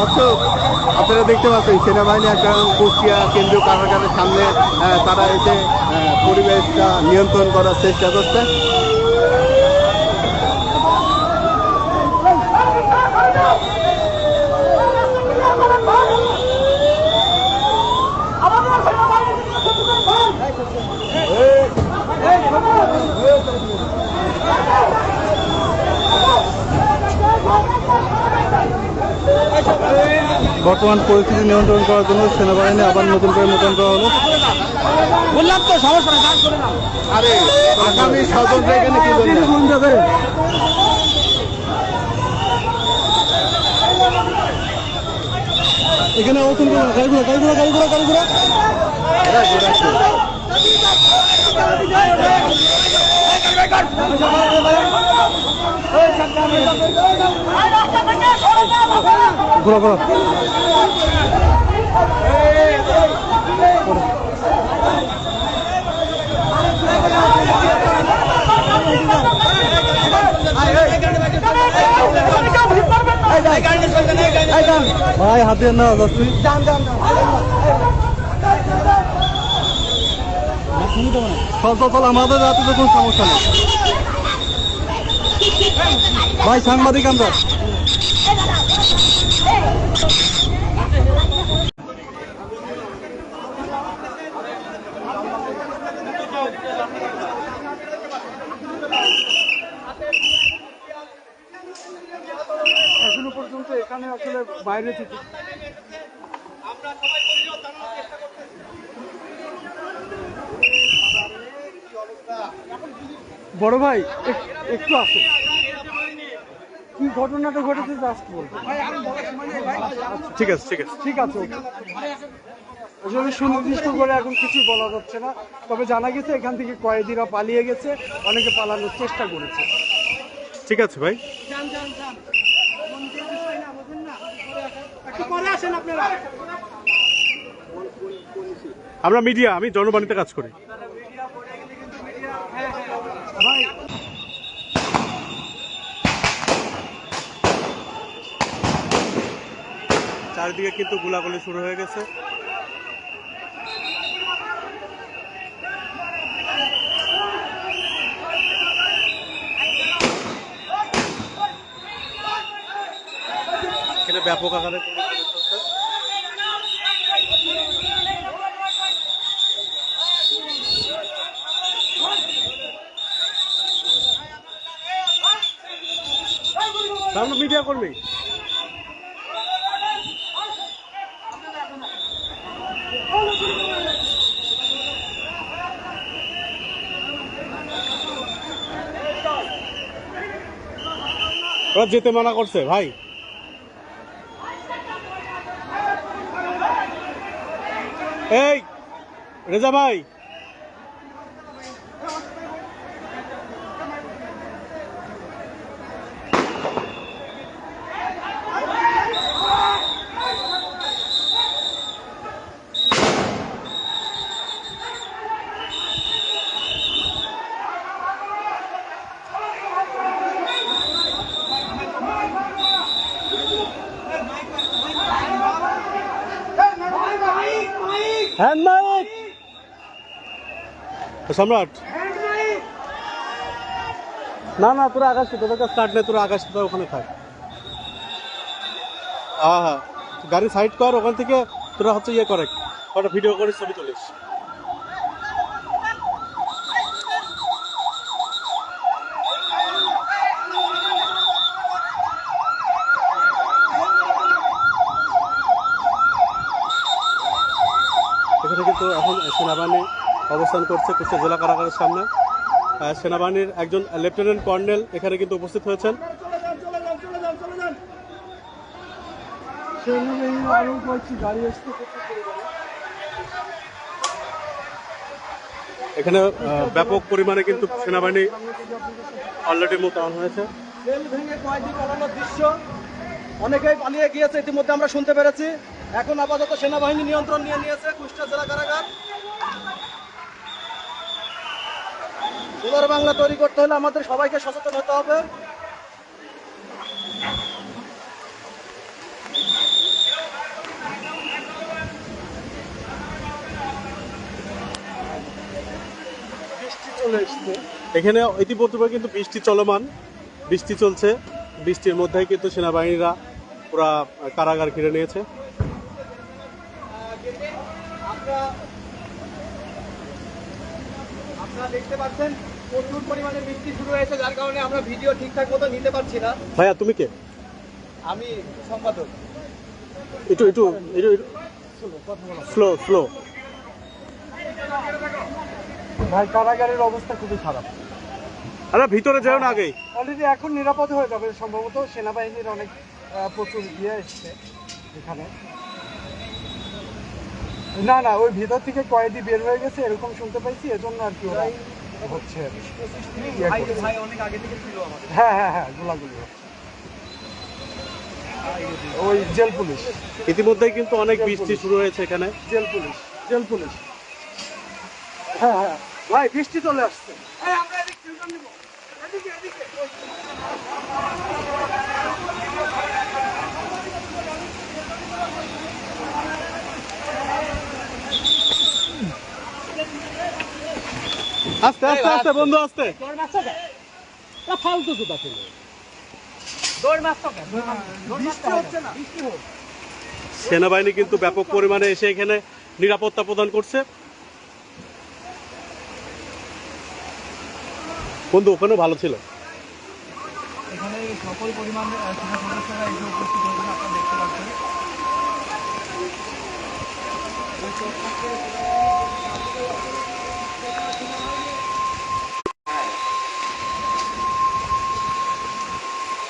দর্শক, আপনারা দেখতে পাচ্ছেন, সেনাবাহিনী একটা কুষ্টিয়া কেন্দ্রীয় কারাগারের সামনে তারা এসে পরিবেশটা নিয়ন্ত্রণ করার চেষ্টা করছে। বর্তমান পরিস্থিতি নিয়ন্ত্রণ করার জন্য সেনাবাহিনী আবার নতুন করে মোতায়েন করা হলো। বললাম তো সমস্যা নেই কাজ করে না আরে আগামী স্বতন্ত্র এখানে কি এখানে নতুন করে গাড়িগুলো গাড়িগুলো গাড়িগুলো গাড়িগুলো ঘোরা ঘোরা ভাই, হাত না যাচ্ছি চল চল চল, আমাদের রাতে তো কোনো সমস্যা নেই। ভাই সাংবাদিক আমরা এখনও পর্যন্ত এখানে আসলে বাইরে থেকে বড় ভাই একটু আসো কি ঘটনাটা ঘটেছে জাস্ট বলব ঠিক আছে ঠিক আছে। ঠিক আছে. আসলে সুনির্দিষ্ট করে এখন কিছু বলা যাচ্ছে না। তবে জানা গেছে এখান থেকে কয়েদিরা পালিয়ে গেছে অনেকে পালানোর চেষ্টা করেছে। ঠিক আছে ভাই। আমরা মিডিয়া আমি জনবাণীতে কাজ করি। চারিদিকে কিন্তু গোলাগুলি শুরু হয়ে গেছে ব্যাপক আকারে। মিডিয়া কর্মী ওরা যেতে মানা করছে ভাই। এই রেজা ভাই। সম্রাট। না না, তোরা আকাশ, তোদের কাছে স্টার্ট নেই, তোরা আকাশ তোরা ওখানে থাক। হ্যাঁ হ্যাঁ। গাড়ি সাইড কর, ওখান থেকে তোরা হচ্ছে ইয়ে করে। ওটা ভিডিও করে, ছবি তুলিস। এখানে কিন্তু এখন সেনাবাহিনী অবস্থান করছে কুষ্টিয়া জেলা কারাগারের সামনে। সেনাবাহিনীর একজন লেফটেন্যান্ট কর্নেল এখানে কিন্তু উপস্থিত হয়েছেন। এখানে ব্যাপক পরিমাণে কিন্তু সেনাবাহিনী অলরেডি মোতায়েন হয়েছে। দৃশ্য অনেকেই পালিয়ে গিয়েছে, ইতিমধ্যে আমরা শুনতে পেরেছি। এখন আপাতত সেনাবাহিনী নিয়ন্ত্রণ নিয়ে নিয়েছে কুষ্টিয়া জেলা কারাগার। উদার বাংলা তৈরি করতে হলে আমাদের সবাইকে সচেতন হতে হবে। বৃষ্টি চলে এসছে। এখানে ইতিপূর্বে কিন্তু বৃষ্টি চলমান বৃষ্টি চলছে বৃষ্টির মধ্যেই কিন্তু সেনাবাহিনীরা পুরা কারাগার ঘিরে নিয়েছে। আপনারা দেখতে পাচ্ছেন প্রচুর পরিমাণে বৃষ্টি শুরু হয়েছে যার কারণে আমরা ভিডিও ঠিকঠাক মতো নিতে পারছি না। ভাইয়া তুমি কে? আমি সম্পাদক। একটু একটু একটু স্লো স্লো ভাই কারাগারের অবস্থা খুবই খারাপ। আরে ভিতরে যাও না আগে। অলরেডি এখন নিরাপদ হয়ে যাবে সম্ভবত সেনাবাহিনীর অনেক প্রচুর ইয়ে এসছে এখানে। না না ওই ভিতর থেকে কয়েদি বের হয়ে গেছে এরকম শুনতে পাইছি এজন্য আর কি ওরা হচ্ছে ইয়ে। হ্যাঁ হ্যাঁ হ্যাঁ গোলাগুলি ওই জেল পুলিশ। ইতিমধ্যেই কিন্তু অনেক বৃষ্টি শুরু হয়েছে এখানে। Jail police jail police. হ্যাঁ হ্যাঁ। ভাই বৃষ্টি চলে আসছে। আস্তে আস্তে আস্তে বন্ধু আস্তে। বৃষ্টি হচ্ছে না। সেনাবাহিনী কিন্তু ব্যাপক পরিমাণে এসে এখানে নিরাপত্তা প্রদান করছে। বন্ধু ওখানেও ভালো ছিল। এখানে সকল পরিমাণ সদস্যরা এসে উপস্থিত হয়েছেন আপনারা দেখতে পাচ্ছেন।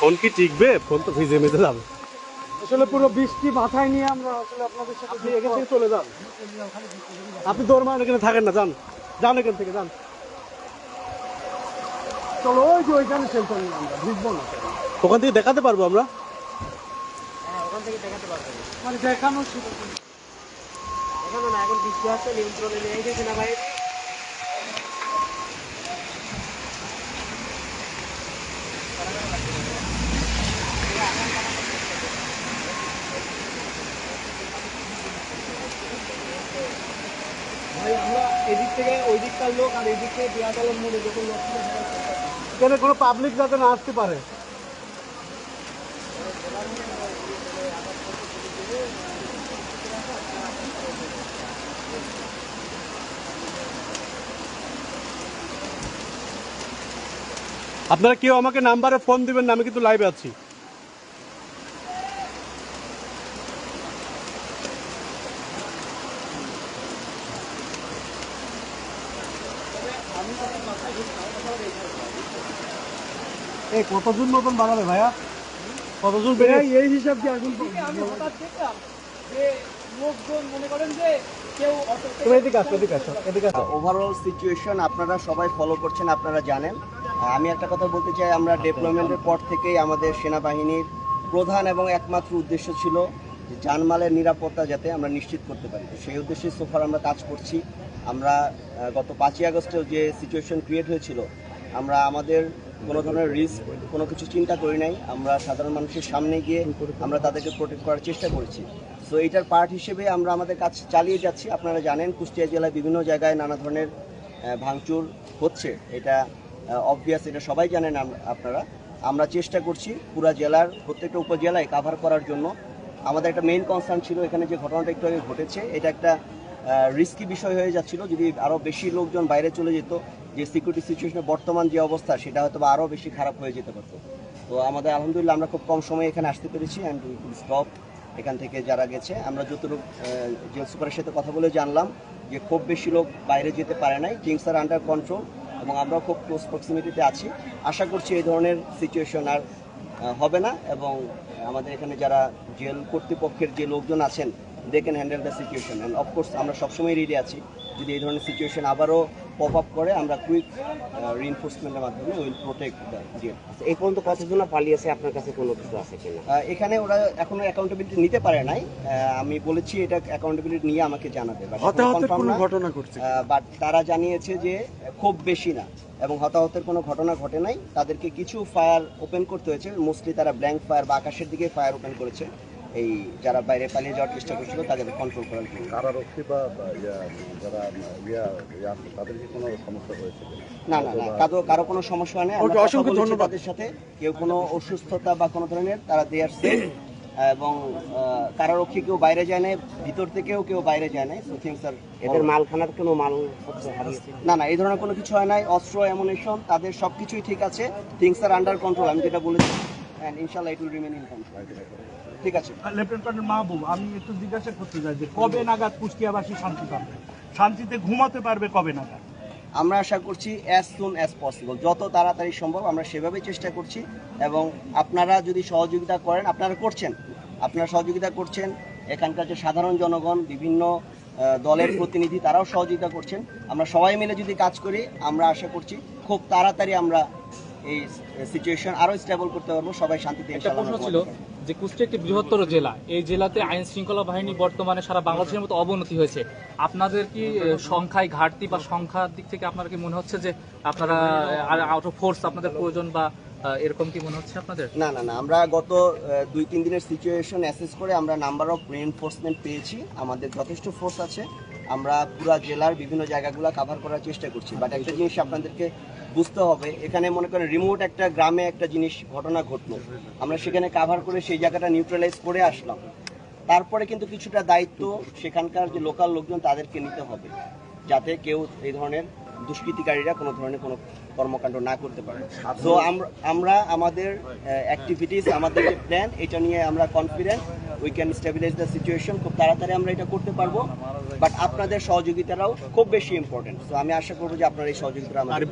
ফোন কি টিকবে? ফোন তো ভিজে মেজে যাবে। আসলে পুরো বৃষ্টি মাথায় নিয়ে আমরা আসলে আপনাদের সাথে এখান থেকে চলে যান। আপনি দৌড় মারেন এখানে থাকেন না যান। যান এখান থেকে যান। চলো ওই যে ওইখানে শেল্টার নিয়ে আমরা ভিজবো না। ওখান থেকে দেখাতে পারব আমরা? মানে দেখানো ছিল। ভাই আমরা এদিক দিককার লোক আর এদিক মোড়ে যখন এখানে কোনো পাবলিক যাতে না আসতে পারে? আপনারা কেউ আমাকে নাম্বারে ফোন দিবেন না, আমি কিন্তু লাইভে আছি। এই কতজন নতুন বানাবে ভাইয়া? কতজন এই হিসাব কি এখন আমি হঠাৎ দেখলাম যে লোকজন মনে করেন যে কেউ অটো তুমি এদিকে আসো এদিকে আসো এদিকে আসো। ওভারঅল সিচুয়েশন আপনারা সবাই ফলো করছেন আপনারা জানেন। আহ, আমি একটা কথা বলতে চাই আমরা ডেভেলপমেন্টের পর থেকেই আমাদের সেনাবাহিনীর প্রধান এবং একমাত্র উদ্দেশ্য ছিল যে জানমালের নিরাপত্তা যাতে আমরা নিশ্চিত করতে পারি। সেই উদ্দেশ্যে সোফার আমরা কাজ করছি। আমরা গত পাঁচই আগস্টেও যে সিচুয়েশন ক্রিয়েট হয়েছিল, আমরা আমাদের কোনো ধরনের রিস্ক কোনো কিছু চিন্তা করি নাই। আমরা সাধারণ মানুষের সামনে গিয়ে আমরা তাদেরকে প্রোটেক্ট করার চেষ্টা করেছি। সো এইটার পার্ট হিসেবে আমরা আমাদের কাজ চালিয়ে যাচ্ছি। আপনারা জানেন, কুষ্টিয়া জেলায় বিভিন্ন জায়গায় নানা ধরনের ভাঙচুর হচ্ছে। এটা অবভিয়াস এটা সবাই জানেন আপনারা। আমরা চেষ্টা করছি পুরা জেলার, প্রত্যেকটা উপজেলায় কাভার করার জন্য। আমাদের একটা মেইন কনসার্ন ছিল এখানে যে ঘটনাটা একটু আগে ঘটেছে। এটা একটা রিস্কি বিষয় হয়ে যাচ্ছিল। যদি আরও বেশি লোকজন বাইরে চলে যেত, যে সিকিউরিটি সিচুয়েশনের বর্তমান যে অবস্থা, সেটা হয়তো আরও বেশি খারাপ হয়ে যেতে পারতো। তো আমাদের আলহামদুলিল্লাহ আমরা খুব কম সময়ে এখানে আসতে পেরেছি অ্যান্ড উই কুড স্টপ এখান থেকে যারা গেছে। আমরা যতটুকু জেল সুপারের সাথে কথা বলে জানলাম যে খুব বেশি লোক বাইরে যেতে পারে নাই। থিংস আর আন্ডার কন্ট্রোল এবং আমরাও খুব ক্লোজ প্রক্সিমিটিতে আছি। আশা করছি এই ধরনের সিচুয়েশন আর হবে না এবং আমাদের এখানে যারা জেল কর্তৃপক্ষের যে লোকজন আছেন they can handle the situation and of course আমরা সবসময় রেডি আছি। যদি এই ধরনের সিচুয়েশন আবারও পপ আপ করে আমরা কুইক রিএনফোর্সমেন্টের মাধ্যমে উইল প্রোটেক্ট দ্য জেল এই পর্যন্ত কতজন পালিয়েছে আপনার কাছে কোনো কিছু আছে কিনা? এখানে ওরা এখনও অ্যাকাউন্টেবিলিটি নিতে পারে নাই। আমি বলেছি এটা অ্যাকাউন্টেবিলিটি নিয়ে আমাকে জানাবে। ঘটনা ঘটছে বাট তারা জানিয়েছে যে খুব বেশি না। এবং হতাহতের কোনো ঘটনা ঘটে নাই। তাদেরকে কিছু ফায়ার ওপেন করতে হয়েছে। মোস্টলি তারা ব্ল্যাঙ্ক ফায়ার বা আকাশের দিকে ফায়ার ওপেন করেছে। এই যারা বাইরে পালিয়ে যাওয়ার চেষ্টা করছিল তাদের কন্ট্রোল করার জন্য। কারারক্ষী বা বা যারা ইয়া ইয়া তাদের কি কোনো সমস্যা হয়েছে না না না কারও কারও কোনো সমস্যা নেই আমরা ওকে, অসংখ্য ধন্যবাদ। তাদের সাথে। কেউ কোনো অসুস্থতা বা কোনো ধরনের তারা দেয়ার সেফ এবং কারারক্ষী কেউ বাইরে যায় না ভিতর থেকেও কেউ বাইরে যায় না সো থিংস আর এদের মালখানার কোনো মাল হচ্ছে হারিয়েছে? না না এই ধরনের কোনো কিছু হয় নাই। অস্ত্র অ্যামুনেশন তাদের সব কিছুই ঠিক আছে। থিংস আর আন্ডার কন্ট্রোল আমি যেটা বলেছি। অ্যান্ড ইনশাল্লাহ it will remain in control ঠিক আছে। লেফটেন্যান্ট কর্নেল মাহবুব আমি একটু জিজ্ঞাসা করতে চাই যে কবে নাগাদ কুষ্টিয়াবাসী শান্তি পাবে? শান্তিতে ঘুমাতে পারবে কবে নাগাদ? আমরা আশা করছি অ্যাজ সুন অ্যাজ পসিবল যত তাড়াতাড়ি সম্ভব আমরা সেভাবেই চেষ্টা করছি এবং আপনারা যদি সহযোগিতা করেন আপনারা করছেন। আপনারা সহযোগিতা করছেন এখানকার যে সাধারণ জনগণ বিভিন্ন দলের প্রতিনিধি তারাও সহযোগিতা করছেন। আমরা সবাই মিলে যদি কাজ করি আমরা আশা করছি খুব তাড়াতাড়ি আমরা এই সিচুয়েশন আরও স্টেবল করতে পারব সবাই শান্তিতে একটা প্রশ্ন ছিল। যে কুষ্টিয়া একটি বৃহত্তর জেলা, এই জেলাতে আইন শৃঙ্খলা বাহিনী বর্তমানে সারা বাংলাদেশের মতো অবনতি হয়েছে। আপনাদের কি সংখ্যায় ঘাটতি বা সংখ্যার দিক থেকে আপনার কি মনে হচ্ছে যে আপনারা আউট অফ ফোর্স আপনাদের প্রয়োজন বা এরকম কি মনে হচ্ছে আপনাদের? না না না, আমরা গত দুই, তিন দিনের সিচুয়েশন অ্যাসেস করে আমরা নাম্বার অফ রিএনফোর্সমেন্ট পেয়েছি। আমাদের যথেষ্ট ফোর্স আছে। আমরা পুরো জেলার বিভিন্ন জায়গাগুলো কাভার করার চেষ্টা করছি। বাট একটা জিনিস আপনাদেরকে বুঝতে হবে। এখানে মনে করেন রিমোট একটা গ্রামে একটা জিনিস ঘটনা ঘটলো। আমরা সেখানে কাভার করে সেই জায়গাটা নিউট্রালাইজ করে আসলাম। তারপরে কিন্তু কিছুটা দায়িত্ব সেখানকার যে লোকাল লোকজন তাদেরকে নিতে হবে। যাতে কেউ এই ধরনের দুষ্কৃতিকারীরা কোনো ধরনের কোনো কর্মকাণ্ড না করতে পারে। তো আমরা আমাদের অ্যাক্টিভিটিস আমাদের যে প্ল্যান এটা নিয়ে আমরা confident we can stabilise the situation খুব তাড়াতাড়ি আমরা এটা করতে পারব। বাট আপনাদের সহযোগিতারাও খুব বেশি ইম্পর্টেন্ট তো আমি আশা করব যে আপনার এই সহযোগিতা আমাদের